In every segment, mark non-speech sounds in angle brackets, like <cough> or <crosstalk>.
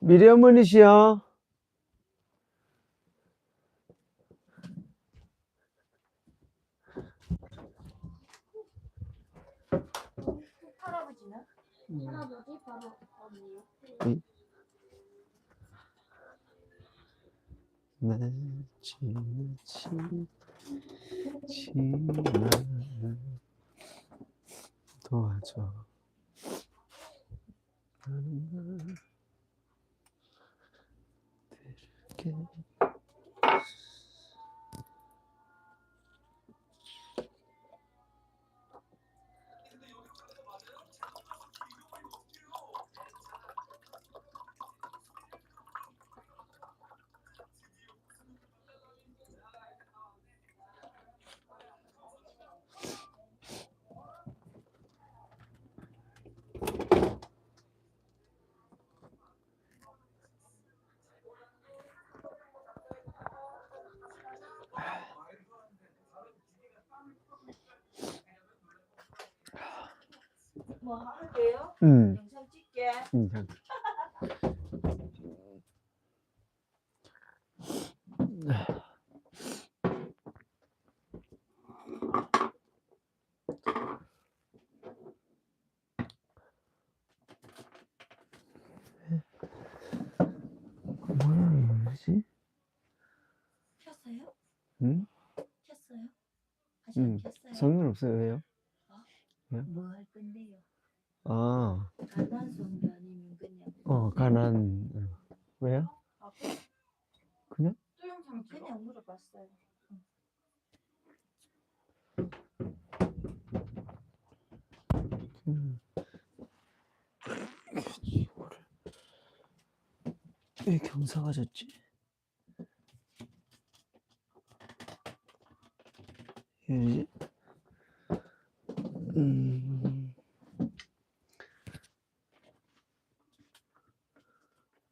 미리 어머니시여. 할아버지는? 할아버지 바로 언니요. 나치 나치 지나 도와줘 나는 들 뭐 할게요? 응 영상 찍게. 응, 잠깐. 뭐야, 뭐지? 켰어요? 응? 켰어요? 안 응. 켰어요? 상관없어요, 왜요? 아, 가난 송도 아니면 그냥 어, 가난. 어. 왜요? 아, 그냥? 또 영상 그냥 물어봤어요. 음. 이거를 왜 경사가 졌지? 왜지? 음.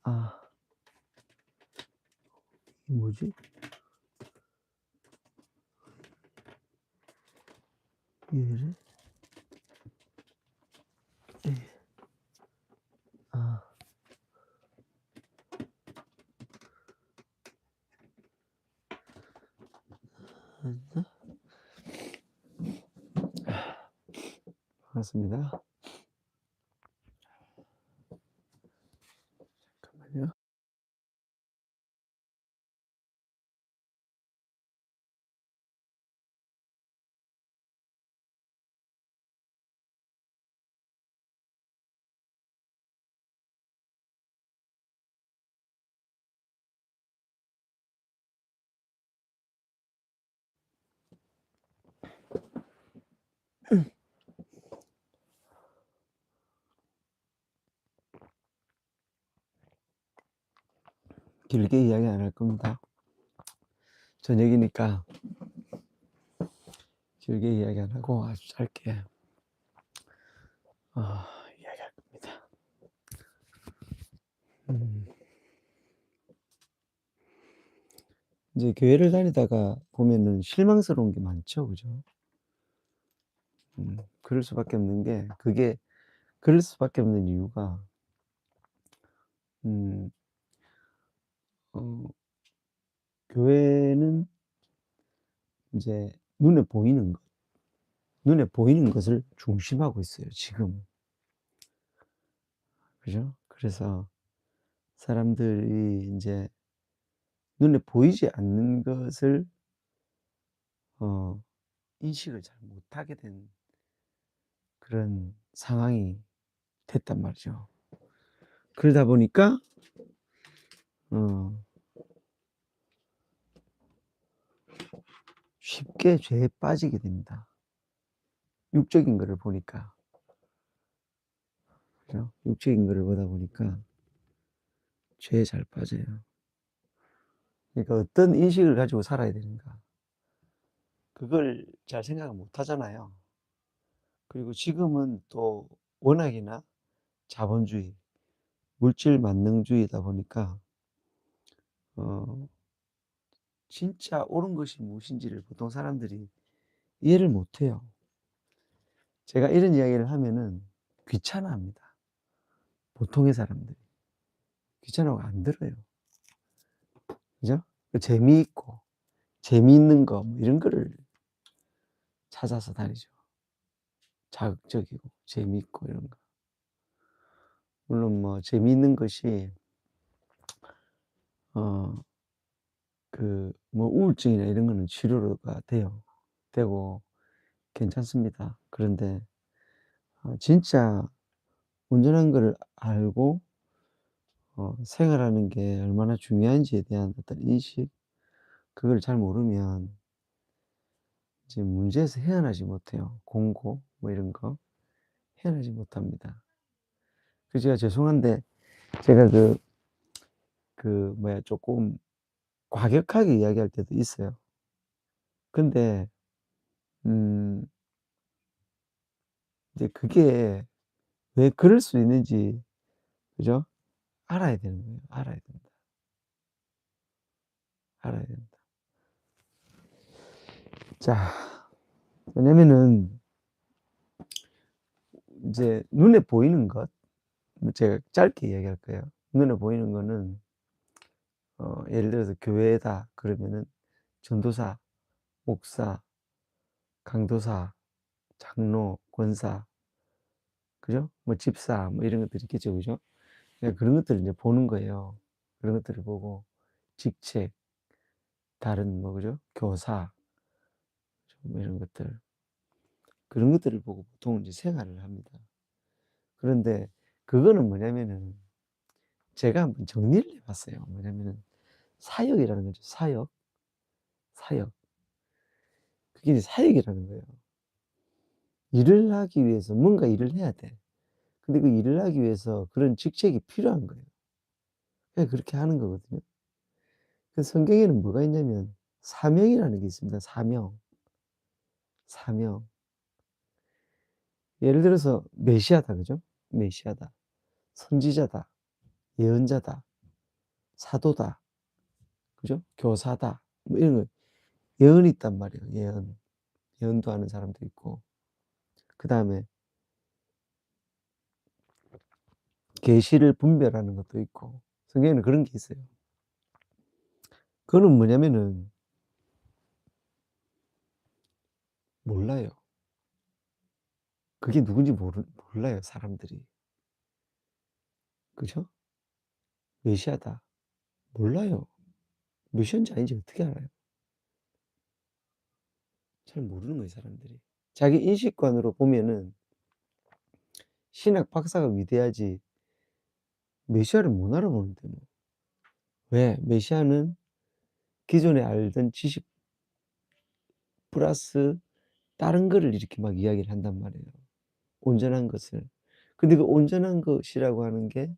아. 뭐지? 얘를? 에. 아. 됐나? 반갑습니다. 잠깐만요. 길게 이야기 안 할 겁니다. 저녁이니까 길게 이야기 안 하고 아주 짧게 어, 이야기할 겁니다. 음. 이제 교회를 다니다가 보면은 실망스러운 게 많죠, 그죠? 음, 그럴 수밖에 없는 게 그게 그럴 수밖에 없는 이유가 음, 어, 교회는 이제 눈에 보이는 것, 눈에 보이는 것을 중심하고 있어요, 지금. 그죠? 그래서 사람들이 이제 눈에 보이지 않는 것을 어, 인식을 잘 못하게 된 그런 상황이 됐단 말이죠. 그러다 보니까 어, 쉽게 죄에 빠지게 됩니다. 육적인 것을 보니까. 그죠? 육적인 것을 보다 보니까 죄에 잘 빠져요. 그러니까 어떤 인식을 가지고 살아야 되는가. 그걸 잘 생각을 못 하잖아요. 그리고 지금은 또 워낙이나 자본주의, 물질 만능주의다 보니까 어, 진짜 옳은 것이 무엇인지를 보통 사람들이 이해를 못 해요. 제가 이런 이야기를 하면은 귀찮아 합니다. 보통의 사람들이. 귀찮아하고 안 들어요. 그죠? 그 재미있고 재미있는 거 뭐 이런 거를 찾아서 다니죠. 자극적이고 재미있고 이런 거. 물론 뭐 재미있는 것이 어 그 뭐 우울증이나 이런 거는 치료가 돼요. 되고 괜찮습니다. 그런데 어 진짜 온전한 거를 알고 어 생활하는 게 얼마나 중요한지에 대한 어떤 인식 그걸 잘 모르면 이제 문제에서 헤어나지 못해요. 공고 뭐 이런 거 헤어나지 못합니다. 그 제가 죄송한데 제가 그 그 뭐야 쪼끔 과격하게 이야기할 때도 있어요. 근데 음 이제 그게 왜 그럴 수 있는지 그죠? 알아야 되는 거예요. 알아야 된다. 알아야 된다. 자 왜냐면은 이제 눈에 보이는 것뭐 제가 짧게 이야기할 거예요. 눈에 보이는 거는 어 예를 들어서 교회다 그러면은 전도사, 목사, 강도사, 장로, 권사 그죠? 뭐 집사 뭐 이런 것들이 있겠죠. 그죠? 예 그런 것들을 이제 보는 거예요. 그런 것들을 보고 직책, 다른 뭐 그죠? 교사 뭐 이런 것들. 그런 것들을 보고 보통은 이제 생활을 합니다. 그런데 그거는 뭐냐면은 제가 한번 정리를 해 봤어요. 뭐냐면은 사역이라는 거죠. 사역. 사역. 그게 사역이라는 거예요. 일을 하기 위해서 뭔가 일을 해야 돼. 근데 그 일을 하기 위해서 그런 직책이 필요한 거예요. 그냥 그렇게 하는 거거든요. 그 성경에는 뭐가 있냐면 사명이라는 게 있습니다. 사명. 사명. 예를 들어서 메시아다 그죠? 메시아다. 선지자다. 예언자다. 사도다. 그죠? 교사다. 뭐 이런 거 예언이 있단 말이에요. 예언. 예언도 하는 사람도 있고. 그 다음에 계시를 분별하는 것도 있고. 성경에는 그런 게 있어요. 그거는 뭐냐면은 몰라요. 그게 누군지 모르 몰라요, 사람들이. 그죠? 메시아다. 몰라요. 메시아인지 아닌지 어떻게 알아요? 잘 모르는 거예요, 사람들이. 자기 인식관으로 보면은 신학 박사가 위대하지 메시아를 못 알아보는데 뭐. 왜? 메시아는 기존에 알던 지식 플러스 다른 거를 이렇게 막 이야기를 한단 말이에요. 온전한 것을. 근데 그 온전한 것이라고 하는 게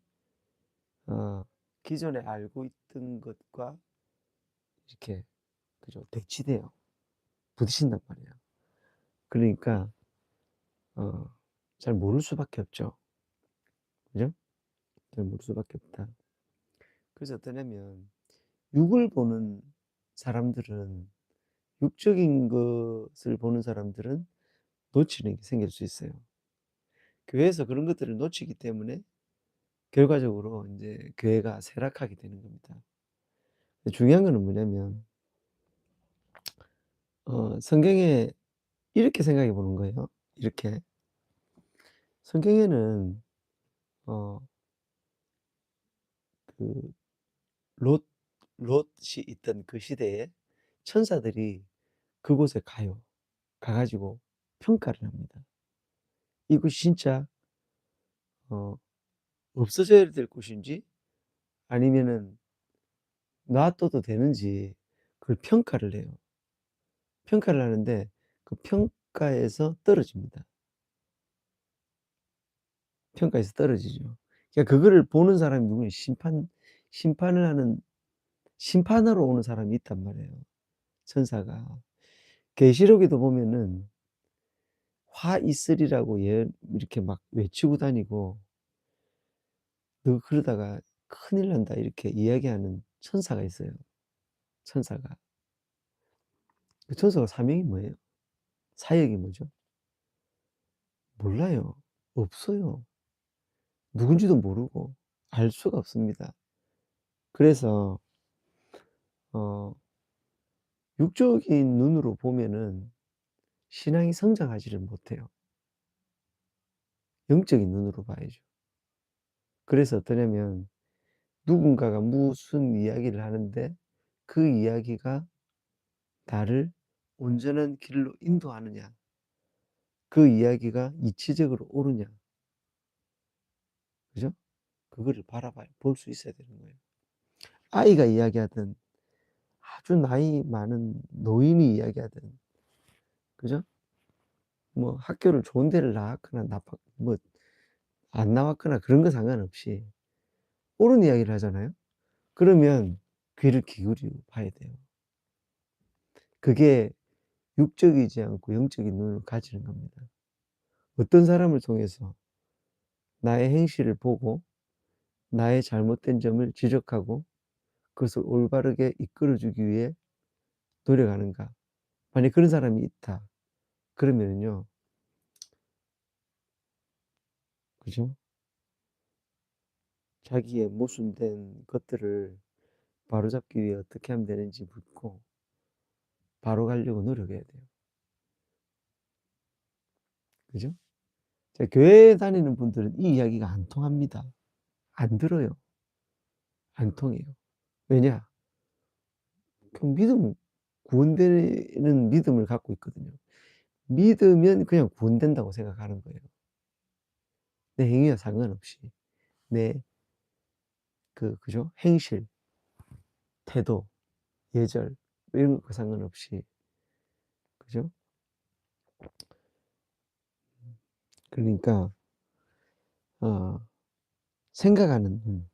어 기존에 알고 있던 것과 이렇게 그죠? 대치돼요. 부딪힌단 말이에요. 그러니까 어 잘 모를 수밖에 없죠. 그죠? 잘 모를 수밖에 없다. 그래서 어떠냐면 육을 보는 사람들은 육적인 것을 보는 사람들은 놓치는 게 생길 수 있어요. 교회에서 그런 것들을 놓치기 때문에 결과적으로 인제 교회가 쇠락하게 되는 겁니다. 중요한 거는 뭐냐면 어 성경에 이렇게 생각해 보는 거예요. 이렇게. 성경에는 어 그 롯 롯이 있던 그 시대에 천사들이 그곳에 가요. 가 가지고 평가를 합니다. 이곳이 진짜 어 없어져야 될 곳인지 아니면은 놔둬도 되는지 그걸 평가를 해요. 평가를 하는데 그 평가에서 떨어집니다. 평가에서 떨어지죠. 그러니까 그거를 보는 사람이 누구예요? 심판 심판을 하는 심판하러 오는 사람이 있단 말이에요, 천사가. 계시록에도 보면은 화 있으리라고 예언 이렇게 막 외치고 다니고 "너 그러다가 큰일 난다." 이렇게 이야기하는 천사가 있어요, 천사가. 그 천사가 사명이 뭐예요? 사역이 뭐죠? 몰라요. 없어요. 누군지도 모르고 알 수가 없습니다. 그래서 어 육적인 눈으로 보면은 신앙이 성장하지를 못해요. 영적인 눈으로 봐야죠. 그래서 어떠냐면 누군가가 무슨 이야기를 하는데 그 이야기가 나를 온전한 길로 인도하느냐. 그 이야기가 이치적으로 옳으냐. 그죠? 그거를 바라봐야 볼수 있어야 되는 거예요. 아이가 이야기하든 아주 나이 많은 노인이 이야기하든 그죠? 뭐 학교를 좋은 데를 나왔거나 나빠 뭐안 나왔거나 그런 거 상관없이 옳은 이야기를 하잖아요. 그러면 귀를 기울여 봐야 돼요. 그게 육적이지 않고 영적인 눈을 가지는 겁니다. 어떤 사람을 통해서 나의 행실을 보고 나의 잘못된 점을 지적하고 그것을 올바르게 이끌어 주기 위해 노력하는가. 만약 그런 사람이 있다. 그러면은요. 그죠? 자기의 모순된 것들을 바로잡기 위해 어떻게 하면 되는지 묻고 바로 가려고 노력해야 돼요. 그죠? 자, 교회 다니는 분들은 이 이야기가 안 통합니다. 안 들어요. 안 통해요. 왜냐? 그 믿음, 구원되는 믿음을 갖고 있거든요. 믿으면 그냥 구원된다고 생각하는 거예요. 내 행위와 상관없이. 내, 그, 그죠? 행실, 태도, 예절, 이런 것과 상관없이. 그죠? 그러니까, 어, 생각하는 눈,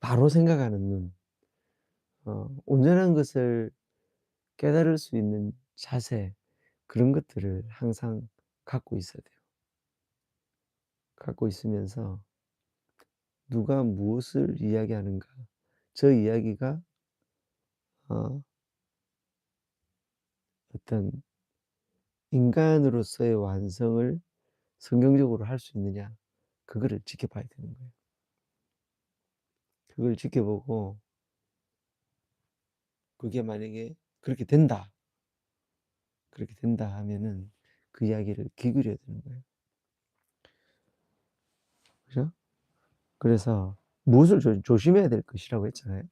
바로 생각하는 눈, 어, 온전한 것을 깨달을 수 있는 자세, 그런 것들을 항상 갖고 있어야 돼요. 갖고 있으면서 누가 무엇을 이야기하는가, 저 이야기가 어, 어떤 인간으로서의 완성을 성경적으로 할 수 있느냐, 그거를 지켜봐야 되는 거예요. 그걸 지켜보고 그게 만약에 그렇게 된다. 그렇게 된다 하면은 그 이야기를 기울여야 되는 거예요. 그죠? 그래서 무엇을 조, 조심해야 될 것이라고 했잖아요.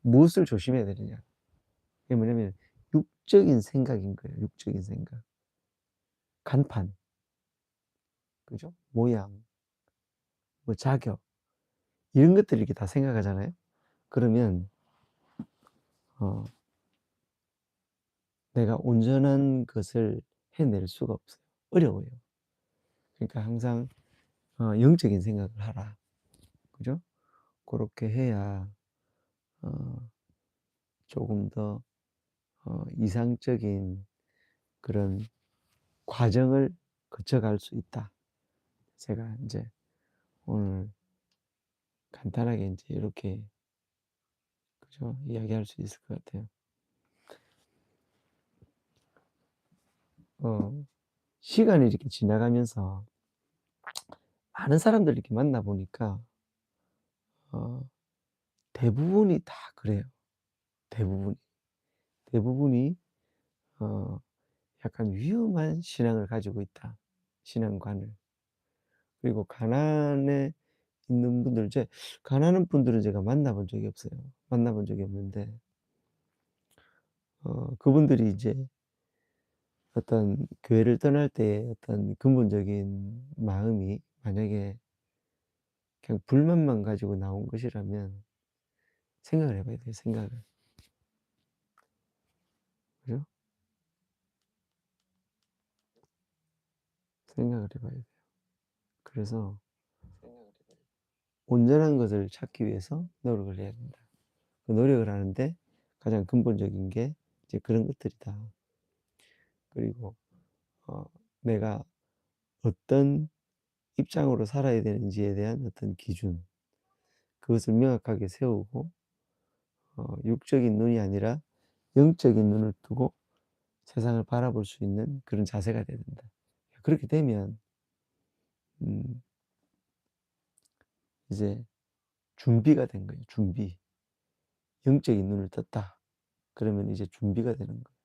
무엇을 조심해야 되느냐. 그게 뭐냐면 육적인 생각인 거예요. 육적인 생각. 간판. 그죠? 모양. 뭐 자격. 이런 것들 이렇게 다 생각하잖아요. 그러면 어, 내가 온전한 것을 해낼 수가 없어요. 어려워요. 그러니까 항상 어, 영적인 생각을 하라. 그죠? 그렇게 해야 어, 조금 더 어, 이상적인 그런 과정을 거쳐갈 수 있다. 제가 이제 오늘 간단하게 이제 이렇게 그죠? 이야기할 수 있을 것 같아요. 어, 시간이 이렇게 지나가면서 많은 사람들 이렇게 만나 보니까 어, 대부분이 다 그래요. 대부분이. 대부분이 어, 약간 위험한 신앙을 가지고 있다. 신앙관을. 그리고 가난에 있는 분들, 제 가난한 분들은 제가 만나본 적이 없어요. 만나본 적이 없는데, 어, 그분들이 이제 어떤 교회를 떠날 때 어떤 근본적인 마음이 만약에 그냥 불만만 가지고 나온 것이라면 생각을 해봐야 돼요, 생각을. 그죠? 생각을 해봐야 돼요. 그래서 온전한 것을 찾기 위해서 노력을 해야 된다. 그 노력을 하는데 가장 근본적인 게 이제 그런 것들이다. 그리고 어, 내가 어떤 입장으로 살아야 되는지에 대한 어떤 기준, 그것을 명확하게 세우고 어, 육적인 눈이 아니라 영적인 눈을 두고 세상을 바라볼 수 있는 그런 자세가 돼야 된다. 그렇게 되면 음, 이제 준비가 된 거예요. 준비. 영적인 눈을 떴다. 그러면 이제 준비가 되는 거예요.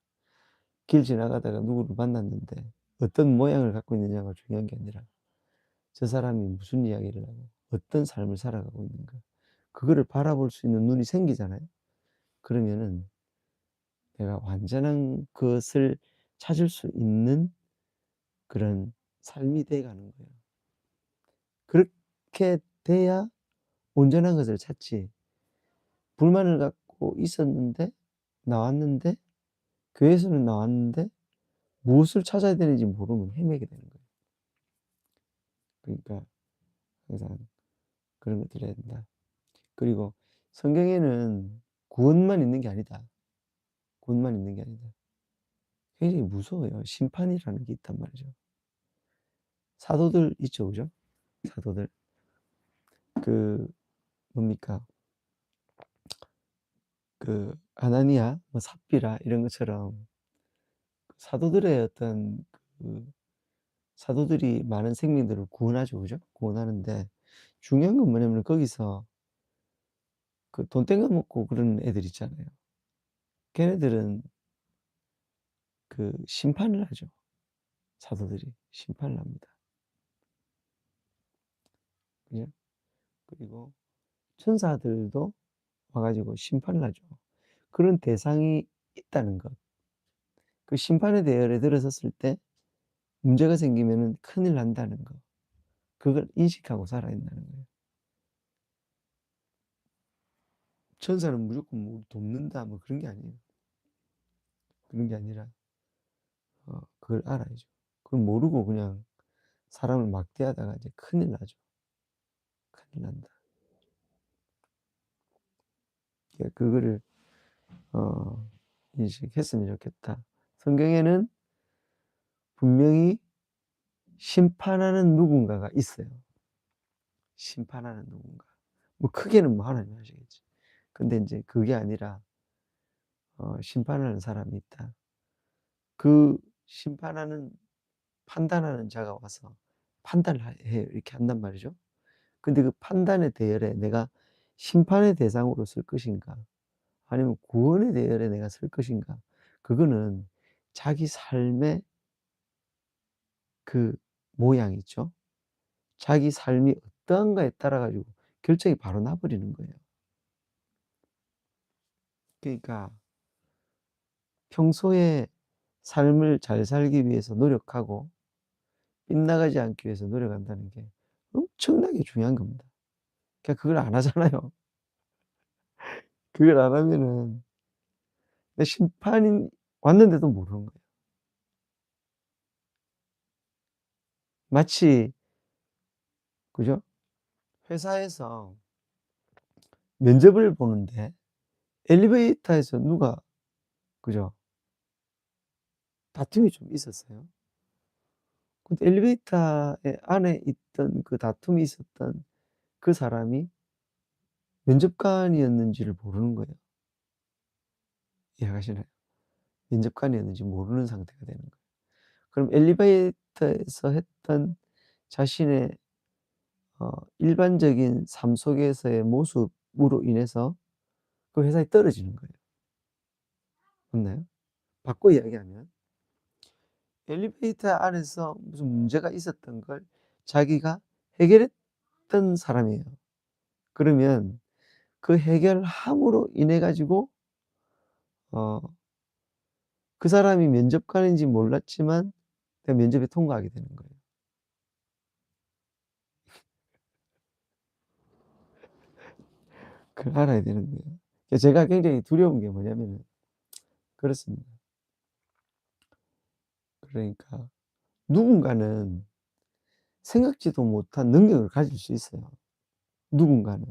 길 지나가다가 누구를 만났는데 어떤 모양을 갖고 있느냐가 중요한 게 아니라 저 사람이 무슨 이야기를 하고 어떤 삶을 살아가고 있는가. 그거를 바라볼 수 있는 눈이 생기잖아요. 그러면은 내가 완전한 것을 찾을 수 있는 그런 삶이 돼 가는 거예요. 그렇게 돼야 온전한 것을 찾지. 불만을 갖고 있었는데 나왔는데 교회에서는 나왔는데 무엇을 찾아야 되는지 모르면 헤매게 되는 거예요. 그러니까 항상 그런 것들 해야 된다. 그리고 성경에는 구원만 있는 게 아니다. 구원만 있는 게 아니다. 굉장히 무서워요. 심판이라는 게 있단 말이죠. 사도들 있죠, 그죠? 사도들. 그 뭡니까? 그 아나니아, 뭐 삽비라 이런 것처럼 사도들의 어떤 그 사도들이 많은 생명들을 구원하죠, 그죠? 구원하는데 중요한 건 뭐냐면 거기서 그돈 땡겨 먹고 그런 애들 있잖아요. 걔네들은 그 심판을 하죠. 사도들이 심판을 합니다. 그죠? 그리고 천사들도 와가지고 심판을 하죠. 그런 대상이 있다는 것. 그 심판의 대열에 들어섰을 때 문제가 생기면은 큰일 난다는 거. 그걸 인식하고 살아야 된다는 거예요. 천사는 무조건 뭐 돕는다 뭐 그런 게 아니에요. 그런 게 아니라 어, 그걸 알아야죠. 그걸 모르고 그냥 사람을 막대하다가 이제 큰일 나죠. 큰일 난다. 예, 그거를 어, 인식했으면 좋겠다. 성경에는 분명히 심판하는 누군가가 있어요. 심판하는 누군가. 뭐 크게는 뭐 하나님 하시겠지. 근데 이제 그게 아니라 어, 심판하는 사람이 있다. 그 심판하는 판단하는 자가 와서 판단을 해요. 이렇게 한단 말이죠. 근데 그 판단의 대열에 내가 심판의 대상으로 쓸 것인가 아니면 구원의 대열에 내가 쓸 것인가 그거는 자기 삶의 그 모양 있죠. 자기 삶이 어떠한가에 따라 가지고 결정이 바로 나버리는 거예요. 그러니까 평소에 삶을 잘 살기 위해서 노력하고 빗나가지 않기 위해서 노력한다는 게 엄청나게 중요한 겁니다. 그러니까 그걸 안 하잖아요. <laughs> 그걸 안 하면은 내 심판이 왔는데도 모르는 거예요. 마치 그죠? 회사에서 면접을 보는데 엘리베이터에서 누가 그죠? 다툼이 좀 있었어요. 근데 엘리베이터에 안에 있던 그 다툼이 있었던 그 사람이 면접관이었는지를 모르는 거예요. 이해가시나요? 면접관이었는지 모르는 상태가 되는 거예요. 그럼 엘리베이터 에서 했던 자신의 어, 일반적인 삶 속에서의 모습으로 인해서 그 회사에 떨어지는 거예요. 맞나요? 바꿔 이야기하면 엘리베이터 안에서 무슨 문제가 있었던 걸 자기가 해결했던 사람이에요. 그러면 그 해결함으로 인해 가지고 어, 그 사람이 면접관인지 몰랐지만 면접에 통과하게 되는 거예요. 그걸 알아야 되는 거예요. 제가 굉장히 두려운 게 뭐냐면은 그렇습니다. 그러니까 누군가는 생각지도 못한 능력을 가질 수 있어요. 누군가는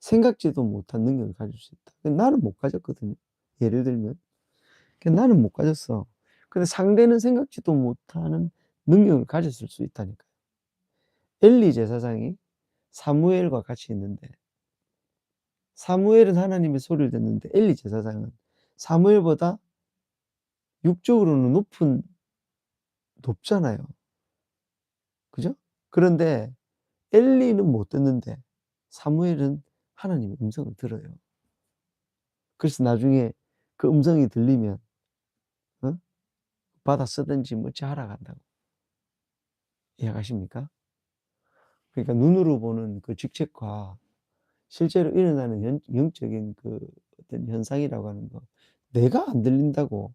생각지도 못한 능력을 가질 수 있다. 나는 못 가졌거든요. 예를 들면 나는 못 가졌어. 근데 상대는 생각지도 못하는 능력을 가졌을 수 있다니까요. 엘리 제사장이 사무엘과 같이 있는데 사무엘은 하나님의 소리를 듣는데 엘리 제사장은 사무엘보다 육적으로는 높은 높잖아요. 그죠? 그런데 엘리는 못 듣는데 사무엘은 하나님의 음성을 들어요. 그래서 나중에 그 음성이 들리면 어? 받아 쓰든지 뭐지 하라 간다고. 이해가십니까? 그러니까 눈으로 보는 그 직책과 실제로 일어나는 연, 영적인 그 어떤 현상이라고 하는 거 내가 안 들린다고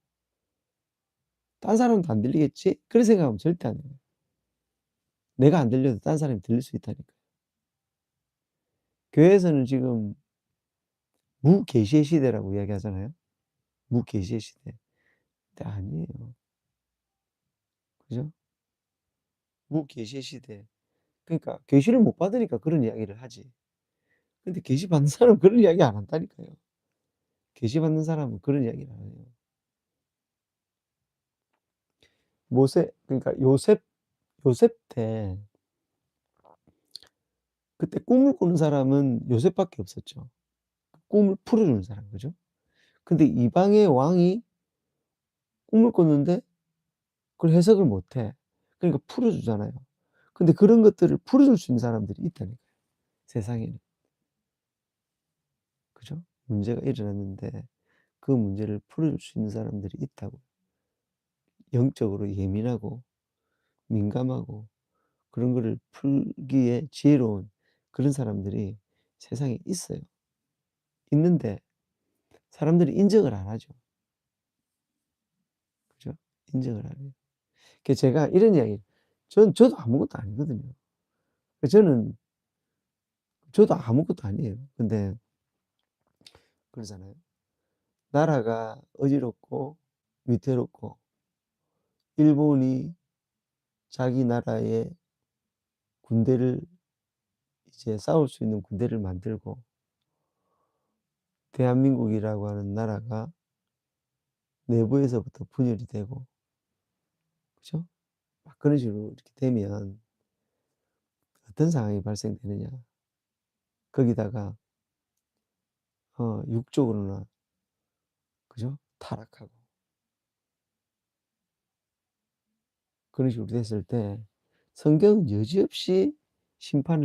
딴 사람도 안 들리겠지? 그런 생각하면 절대 안 해요. 내가 안 들려도 딴 사람이 들릴 수 있다니까요. 교회에서는 지금 무계시의 시대라고 이야기하잖아요. 무계시의 시대. 근데 아니에요. 그죠? 무계시의 시대. 그러니까 계시를 못 받으니까 그런 이야기를 하지. 근데 계시 받는 사람은 그런 이야기 안 한다니까요. 계시 받는 사람은 그런 이야기를 안 해요. 모세 그러니까 요셉 요셉 때 그때 꿈을 꾸는 사람은 요셉밖에 없었죠. 꿈을 풀어주는 사람, 그죠? 근데 이방의 왕이 꿈을 꿨는데 그걸 해석을 못 해. 그러니까 풀어주잖아요. 근데 그런 것들을 풀어줄 수 있는 사람들이 있다니까요. 세상에는. 그죠? 문제가 일어났는데 그 문제를 풀어줄 수 있는 사람들이 있다고. 영적으로 예민하고 민감하고 그런 거를 풀기에 지혜로운 그런 사람들이 세상에 있어요. 있는데 사람들이 인정을 안 하죠. 그죠? 인정을 안 해요. 그 제가 이런 이야기, 전 저도 아무것도 아니거든요. 그 저는 저도 아무것도 아니에요. 근데 그러잖아요. 나라가 어지럽고 위태롭고 일본이 자기 나라의 군대를 이제 싸울 수 있는 군대를 만들고 대한민국이라고 하는 나라가 내부에서부터 분열이 되고 그죠? 막 그런 식으로 이렇게 되면 어떤 상황이 발생되느냐. 거기다가 어, 육적으로나 그죠? 타락하고 그런 식으로 됐을 때 성경은 여지없이 심판을